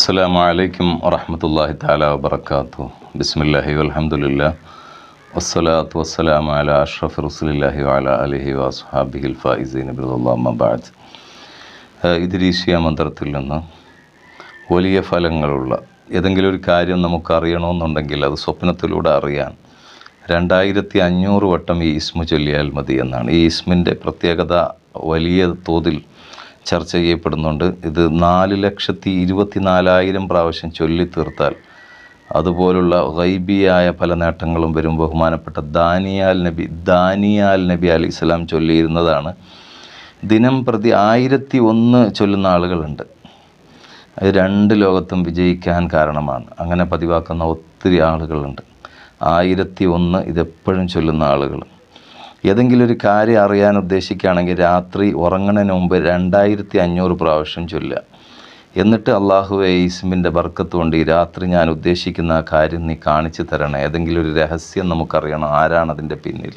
അസ്സലാമു അലൈക്കും വറഹമത്തല്ലാഹി താല വബർക്കാത്തു ബിസ്മില്ലാഹി വലഹമുല്ല വസ്സലാത്തു വസ്സലാമു അല അഷ്റഫ് റസുലില്ലാഹി വഅല അലിഹി വസ്ഹാബിഹിൽ ഫായിസീൻ ബിറുല്ലാമബാദ് ഇതിരീശിയ മന്ത്രത്തിൽ നിന്ന് വലിയ ഫലങ്ങളുള്ള ഏതെങ്കിലും ഒരു കാര്യം നമുക്കറിയണമെന്നുണ്ടെങ്കിൽ അത് സ്വപ്നത്തിലൂടെ അറിയാൻ രണ്ടായിരത്തി അഞ്ഞൂറ് വട്ടം ഈ ഇസ്മു ചൊല്ലിയാൽ മതി എന്നാണ്. ഈ ഇസ്മിന്റെ പ്രത്യേകത വലിയ തോതിൽ ചർച്ച ചെയ്യപ്പെടുന്നുണ്ട്. ഇത് നാല് ലക്ഷത്തി ഇരുപത്തി നാലായിരം പ്രാവശ്യം ചൊല്ലിത്തീർത്താൽ അതുപോലുള്ള ഗൈബിയായ പല നേട്ടങ്ങളും വരും. ബഹുമാനപ്പെട്ട ദാനിയാൽ നബി ദാനിയാൽ നബി അലി ഇസ്ലാം ചൊല്ലിയിരുന്നതാണ്. ദിനം പ്രതി ആയിരത്തി ഒന്ന് ചൊല്ലുന്ന ആളുകളുണ്ട്. അത് രണ്ട് ലോകത്തും വിജയിക്കാൻ കാരണമാണ്. അങ്ങനെ പതിവാക്കുന്ന ഒത്തിരി ആളുകളുണ്ട്. ആയിരത്തി ഒന്ന് ഇതെപ്പോഴും ചൊല്ലുന്ന ആളുകൾ ഏതെങ്കിലും ഒരു കാര്യം അറിയാൻ ഉദ്ദേശിക്കുകയാണെങ്കിൽ രാത്രി ഉറങ്ങണതിന് മുമ്പ് രണ്ടായിരത്തി അഞ്ഞൂറ് പ്രാവശ്യം ചൊല്ലുക. എന്നിട്ട് അള്ളാഹുവെ ഈസ്മിന്റെ ബർക്കത്ത് കൊണ്ട് ഈ രാത്രി ഞാൻ ഉദ്ദേശിക്കുന്ന ആ കാര്യം നീ കാണിച്ചു തരണം. ഏതെങ്കിലും ഒരു രഹസ്യം നമുക്കറിയണം ആരാണ് അതിന്റെ പിന്നിൽ.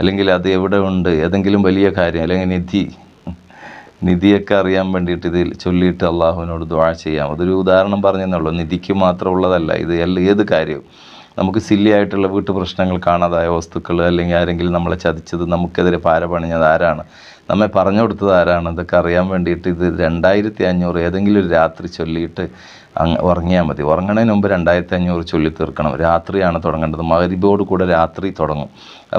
അല്ലെങ്കിൽ അത് എവിടെ ഉണ്ട് ഏതെങ്കിലും വലിയ കാര്യം അല്ലെങ്കിൽ നിധി. നിധിയൊക്കെ അറിയാൻ വേണ്ടിയിട്ട് ഇതിൽ ചൊല്ലിയിട്ട് അള്ളാഹുവിനോട് ദ്വാ ചെയ്യാം. അതൊരു ഉദാഹരണം പറഞ്ഞെന്നുള്ളൂ നിധിക്ക് മാത്രമുള്ളതല്ല ഇത് ഏത് കാര്യവും. നമുക്ക് സില്ലി ആയിട്ടുള്ള വീട്ടു പ്രശ്നങ്ങൾ കാണാതായ വസ്തുക്കൾ അല്ലെങ്കിൽ ആരെങ്കിലും നമ്മളെ ചതിച്ചത് നമുക്കെതിരെ പാര പണിഞ്ഞത് ആരാണ്? നമ്മെ പറഞ്ഞു കൊടുത്തത് ആരാണ്? ഇതൊക്കെ അറിയാൻ വേണ്ടിയിട്ട് ഇത് രണ്ടായിരത്തി അഞ്ഞൂറ് ഏതെങ്കിലും ഒരു രാത്രി ചൊല്ലിയിട്ട് അങ്ങ് ഉറങ്ങിയാൽ മതി. ഉറങ്ങണതിന് മുമ്പ് രണ്ടായിരത്തി അഞ്ഞൂറ് ചൊല്ലി തീർക്കണം. രാത്രിയാണ് തുടങ്ങേണ്ടത്. മകരിബോട് കൂടെ രാത്രി തുടങ്ങും.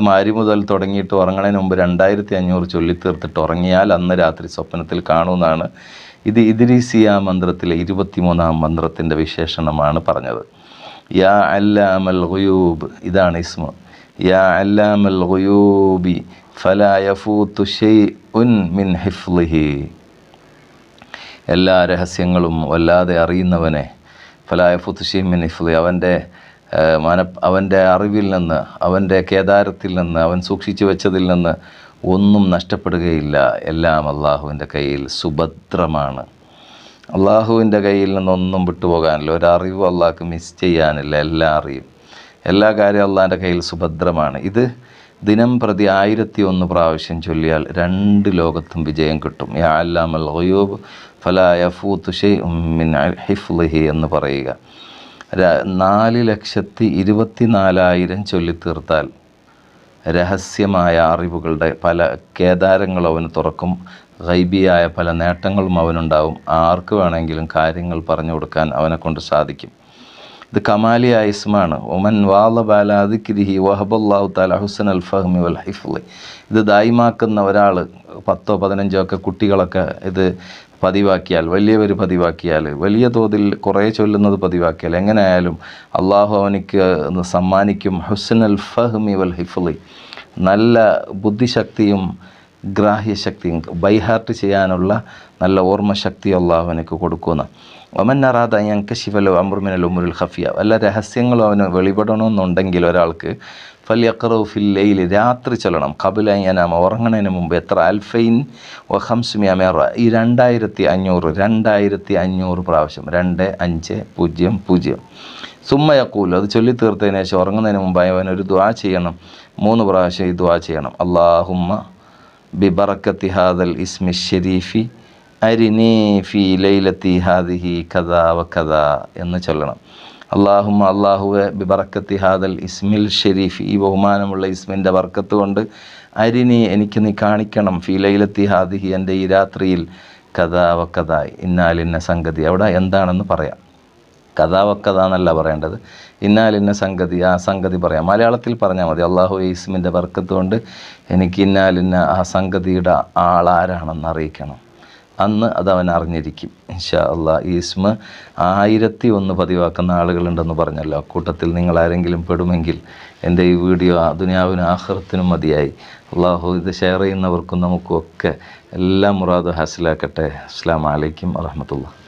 മാരി മുതൽ തുടങ്ങിയിട്ട് ഉറങ്ങണതിന് മുമ്പ് രണ്ടായിരത്തി അഞ്ഞൂറ് ചൊല്ലി തീർത്തിട്ട് ഉറങ്ങിയാൽ അന്ന് രാത്രി സ്വപ്നത്തിൽ കാണുമെന്നാണ് ഇത് ഇദ്രീസിയ മന്ത്രത്തിലെ ഇരുപത്തിമൂന്നാം മന്ത്രത്തിന്റെ വിശേഷണമാണ് പറഞ്ഞത്. യാ അല്ലാമൽ ഗുയൂബ് ഇതാണ് ഇസ്മ. യാ അല്ലാമൽ ഗുയൂബി ഫലാ യഫൂത്തു ഷൈഉൻ മിൻ ഹിഫ്ലിഹി. എല്ലാ രഹസ്യങ്ങളും വല്ലാതെ അറിയുന്നവനെ ഫലായ ഫുത്തുഷീം മിൻ ഹിഫ്ലി അവന്റെ മന അവന്റെ അറിവിൽ നിന്ന് അവന്റെ കേദാരത്തിൽ നിന്ന് അവൻ സൂക്ഷിച്ചു വെച്ചതിൽ നിന്ന് ഒന്നും നഷ്ടപ്പെടുകയില്ല. എല്ലാം അള്ളാഹുവിന്റെ കയ്യിൽ സുഭദ്രമാണ്. അള്ളാഹുവിന്റെ കയ്യിൽ നിന്നൊന്നും വിട്ടുപോകാനില്ല. ഒരറിവ് അള്ളാഹ്ക്ക് മിസ് ചെയ്യാനില്ല. എല്ലാം അറിയും. എല്ലാ കാര്യവും അള്ളാഹിന്റെ കയ്യിൽ സുഭദ്രമാണ്. ഇത് ദിനം പ്രതി ആയിരത്തി ഒന്ന് പ്രാവശ്യം ചൊല്ലിയാൽ രണ്ട് ലോകത്തും വിജയം കിട്ടും. യാ അല്ലാമൽ ഒയൂബ് ഫലാ യഫൂത്ത് ഷൈഉം മിൻ ഹിഫ്ലിഹി എന്ന് പറയുക. നാല് ലക്ഷത്തി ഇരുപത്തി നാലായിരം ചൊല്ലിത്തീർത്താൽ രഹസ്യമായ അറിവുകളുടെ പല കേദാരങ്ങളും അവന് തുറക്കും. ഗൈബിയായ പല നേട്ടങ്ങളും അവനുണ്ടാവും. ആർക്ക് വേണമെങ്കിലും കാര്യങ്ങൾ പറഞ്ഞു കൊടുക്കാൻ അവനെ കൊണ്ട് സാധിക്കും. ഇത് കമാലിയ ഇസ്മാണ്. ഒമൻ വാല വഹബുല്ലാഹു വഹബല്ലാഹു താല ഹുസൻ അൽ ഫഹ്മി വൽ ഹിഫ്ലി. ഇത് ദായിമാക്കുന്ന ഒരാൾ പത്തോ പതിനഞ്ചോ ഒക്കെ കുട്ടികളൊക്കെ ഇത് പതിവാക്കിയാൽ വലിയവർ പതിവാക്കിയാൽ വലിയ തോതിൽ കുറേ ചൊല്ലുന്നത് പതിവാക്കിയാൽ എങ്ങനെയായാലും അള്ളാഹു അവനിക്ക് സമ്മാനിക്കും. ഹുസൻ അൽ ഫഹ്മി വൽ ഹിഫ്ലി. നല്ല ബുദ്ധിശക്തിയും ഗ്രാഹ്യശക്തിയും ബൈഹാർട്ട് ചെയ്യാനുള്ള നല്ല ഓർമ്മശക്തി അള്ളാഹു അവനക്ക് കൊടുക്കുന്ന. ഒമൻ അറാദ ഞങ്കശിഫലോ അമൃമിനൽ ഉമുരുൽ ഖഫിയ. വല്ല രഹസ്യങ്ങളും അവന് വെളിപ്പെടണമെന്നുണ്ടെങ്കിൽ ഒരാൾക്ക് ഫല്യഖറു ഫില്ലയിൽ രാത്രി ചൊല്ലണം. കബില ഞാനാമ ഉറങ്ങണതിന് മുമ്പ് എത്ര അൽഫൈൻ വ ഹംസുമിയ മേറ ഈ രണ്ടായിരത്തി അഞ്ഞൂറ് രണ്ടായിരത്തി അഞ്ഞൂറ് പ്രാവശ്യം. രണ്ട് അഞ്ച് പൂജ്യം പൂജ്യം. സുമ്മയക്കൂൽ അത് ചൊല്ലി തീർത്തതിന് ശേഷം ഉറങ്ങുന്നതിന് മുമ്പായി അവൻ ഒരു ദ്വാ ചെയ്യണം. മൂന്ന് പ്രാവശ്യം ഈ ദ്വാ ചെയ്യണം. അള്ളാഹുമ്മ ബിബറക്കത്തി ഹാദൽ ഇസ്മി ഷെരീഫി അരിനീ ഫി ലൈലത്തി ഹാദിഹി കഥാ വ കഥാ എന്ന് ചൊല്ലണം. അള്ളാഹുമ്മ അള്ളാഹുവെ ബിബറക്കത്തി ഹാദൽ ഇസ്മിൽ ഷെരീഫ് ഈ ബഹുമാനമുള്ള ഇസ്മിന്റെ ബർക്കത്ത് കൊണ്ട് അരിനി എനിക്ക് നീ കാണിക്കണം. ഫി ലൈലത്തി ഹാദിഹി എന്റെ ഈ രാത്രിയിൽ കഥാവ കഥ കഥാ ഇന്നാലിന്ന സംഗതി അവിടെ എന്താണെന്ന് പറയാം. കഥാവക്കഥ എന്നല്ല പറയേണ്ടത് ഇന്നാലിന്ന സംഗതി ആ സംഗതി പറയാം. മലയാളത്തിൽ പറഞ്ഞാൽ മതി. അള്ളാഹു ഈസ്മിന്റെ ബർക്കത്ത് കൊണ്ട് എനിക്ക് ഇന്നാലിന്ന ആ സംഗതിയുടെ ആളാരാണെന്ന് അറിയിക്കണം. അന്ന് അത് അവൻ അറിഞ്ഞിരിക്കും. ഇൻഷാ അള്ളാ ഈസ്മ ആയിരത്തി ഒന്ന് പതിവാക്കുന്ന ആളുകളുണ്ടെന്ന് പറഞ്ഞല്ലോ. കൂട്ടത്തിൽ നിങ്ങൾ ആരെങ്കിലും പെടുമെങ്കിൽ എന്റെ ഈ വീഡിയോ ദുനിയാവിനും ആഹ്റത്തിനും മതിയായി. അള്ളാഹു ഇത് ഷെയർ ചെയ്യുന്നവർക്കും നമുക്കും ഒക്കെ എല്ലാ മുറാദും ഹാസിലാക്കട്ടെ. അസ്സാം വലൈക്കും വറഹമത്തുള്ള